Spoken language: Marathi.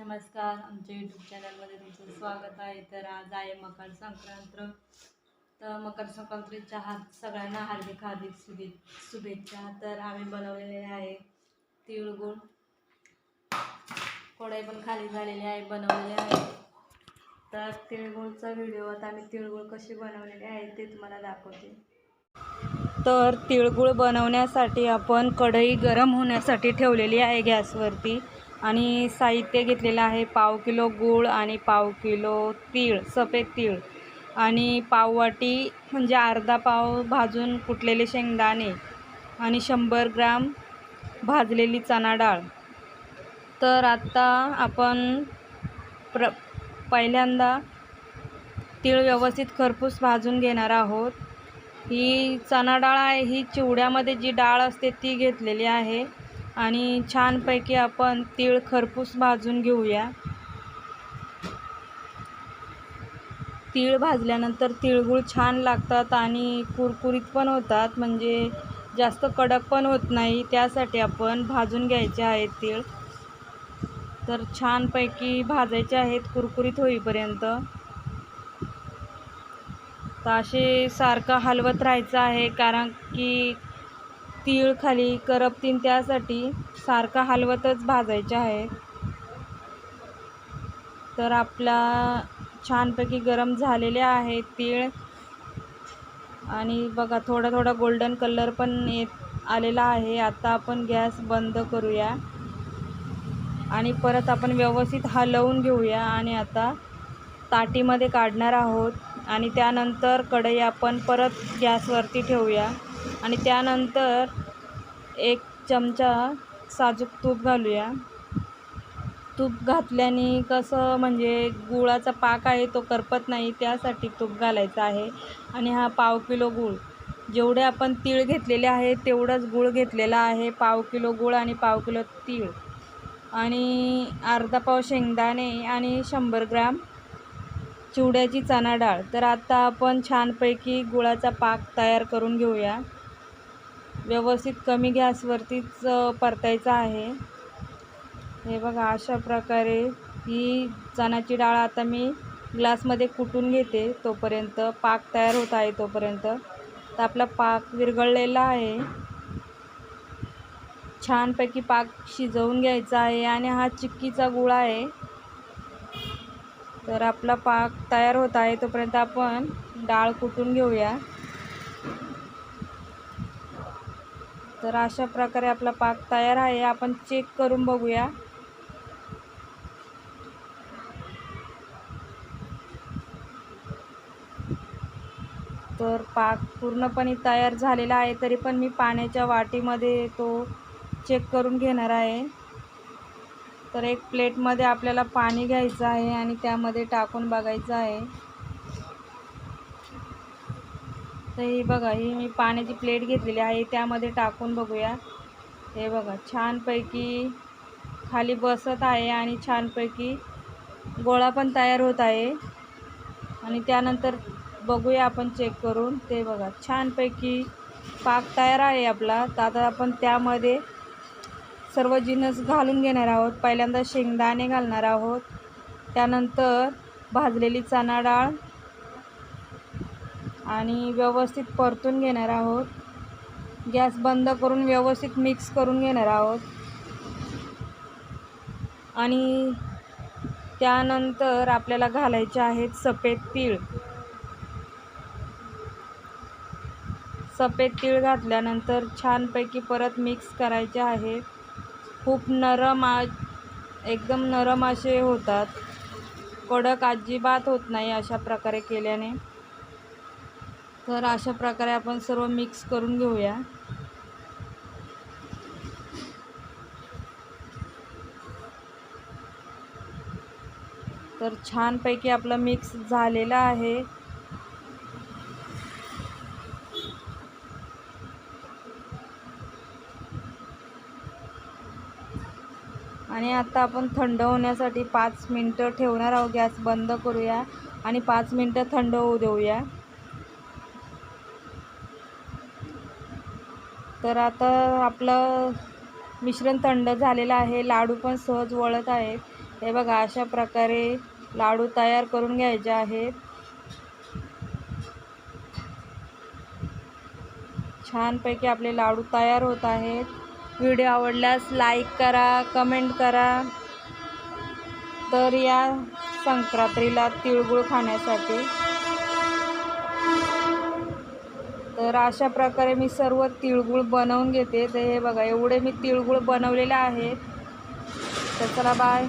नमस्कार. आमच्या यूट्यूब चॅनलमध्ये तुमचं स्वागत आहे. तर आज आहे मकर संक्रांत. तर मकर संक्रांतीच्या हात सगळ्यांना हार्दिक हार्दिक शुभे शुभेच्छा. तर आम्ही बनवलेले आहे तिळगुळ कोडाई पण खाली झालेली आहे बनवलेले आहे. तर तिळगुळचा व्हिडिओ आता आम्ही तिळगुळ कशी बनवलेले आहे ते तुम्हाला दाखवते. तर तिळगुळ बनवण्यासाठी आपण कढई गरम होण्यासाठी ठेवलेली आहे गॅसवरती. आणि साहित्य घेतलेलं आहे. पाव किलो गूळ आणि पाव किलो तीळ सफेद तीळ. आणि पाववाटी म्हणजे अर्धा पाव भाजून कुटलेले शेंगदाणे आणि शंभर ग्राम भाजलेली चणा डाळ. तर आत्ता आपण प्र पहिल्यांदा तीळ व्यवस्थित खरपूस भाजून घेणार आहोत. ही चणा डाळ आहे. ही चिवड्यामध्ये जी डाळ असते ती घेतलेली आहे. आणि छानपैकी आपण तीळ खरपूस भाजून घेऊया. तीळ भाजल्यानंतर तिळगुळ छान लागतात आणि कुरकुरीत पण होतात म्हणजे जास्त कडक पण होत नाही. त्यासाठी आपण भाजून घ्यायचे आहेत तीळ. तर छानपैकी भाजायचे आहेत कुरकुरीत होईपर्यंत. तर असे सारखं हलवत राहायचं आहे कारण की तीळ खाली करपतीन त्यासाठी सारखं हलवतच भाजायचे आहे. तर आपला छानपैकी गरम झालेले आहे तीळ. आणि बघा थोडा थोडा गोल्डन कलर पण येत आलेला आहे. आता आपण गॅस बंद करूया. आणि परत आपण व्यवस्थित हलवून घेऊया. आणि आता ताटीमध्ये काढणार आहोत. आणि त्यानंतर कढई आपण परत गॅसवरती ठेवूया. आणि त्यानंतर एक चमचा साजूक तूप घालूया. तूप घातल्याने कसं म्हणजे गुळाचा पाक आहे तो करपत नाही त्यासाठी तूप घालायचं आहे. आणि हा पाव किलो गूळ. जेवढे आपण तीळ घेतलेले आहे तेवढंच गूळ घेतलेला आहे पाव किलो गूळ आणि पाव किलो तीळ. आणि अर्धा पाव शेंगदाणे आणि शंभर ग्राम चिवड्याची चणा डाळ. तर आता आपण छानपैकी गुळाचा पाक तयार करून घेऊया. व्यवस्थित कमी गॅसवरतीच परतायचा आहे. हे बघा अशा प्रकारे ही चणाची डाळ आता मी ग्लासमध्ये कुटून घेते तोपर्यंत. पाक तयार होत आहे तोपर्यंत. तर आपला पाक विरघळलेला आहे. छानपैकी पाक शिजवून घ्यायचा आहे आणि हा चिक्कीचा गुळ आहे. तर आपला पाक तयार होत आहे तोपर्यंत आपण डाळ कुटून घेऊया. तर अशा प्रकारे आपला पाक तयार आहे आपण चेक करून बघूया. तर पाक पूर्णपणे तयार झालेला आहे तरी पण मी पाण्याच्या वाटीमध्ये तो चेक करून घेणार आहे. तर एक प्लेटमध्ये आपल्याला पाणी घ्यायचं आहे आणि त्यामध्ये टाकून बघायचं आहे. तर ही बघा ही मी पाण्याची प्लेट घेतलेली आहे. त्यामध्ये टाकून बघूया. हे बघा छानपैकी खाली बसत आहे आणि छानपैकी गोळा पण तयार होत आहे. आणि त्यानंतर बघूया आपण चेक करून. ते बघा छानपैकी पाक तयार आहे आपला. तर आता आपण त्यामध्ये सर्व जिन्नस घालून घेणार आहोत. पहिल्यांदा शेंगदाणे घालणार आहोत. त्यानंतर भाजलेली चणा डाळ आणि व्यवस्थित परतून घेणार आहोत. गॅस बंद करून व्यवस्थित मिक्स करून घेणार आहोत. आणि त्यानंतर आपल्याला घालायचे आहेत सफेद तीळ. सफेद तीळ घातल्यानंतर छानपैकी परत मिक्स करायचे आहे खूप नरम आ एकदम नरम असे होतात. कडक अजिबात होत नाही अशा प्रकारे केल्याने. तर अशा प्रकारे आपण सर्व मिक्स करून घेऊया. तर छानपैकी आपलं मिक्स झालेलं आहे. आणि आता आपण थंड होण्यासाठी पाच मिनटं ठेवणार आहोत. गॅस बंद करूया आणि पाच मिनटं थंड होऊ देऊया. तर आता आपलं मिश्रण थंड झालेलं आहे. लाडू पण सहज वळत आहेत. हे बघा अशा प्रकारे लाडू तयार करून घ्यायचे आहेत. छानपैकी आपले लाडू तयार होत आहेत. व्हिडिओ आवडल्यास लाईक करा कमेंट करा. तर या संक्रांतीला तिळगुळ खाण्यासाठी. तर अशा प्रकारे मी सर्व तिळगुळ बनवून घेते. तर हे बघा एवढे मी तिळगुळ बनवलेले आहेत. तर चला बाय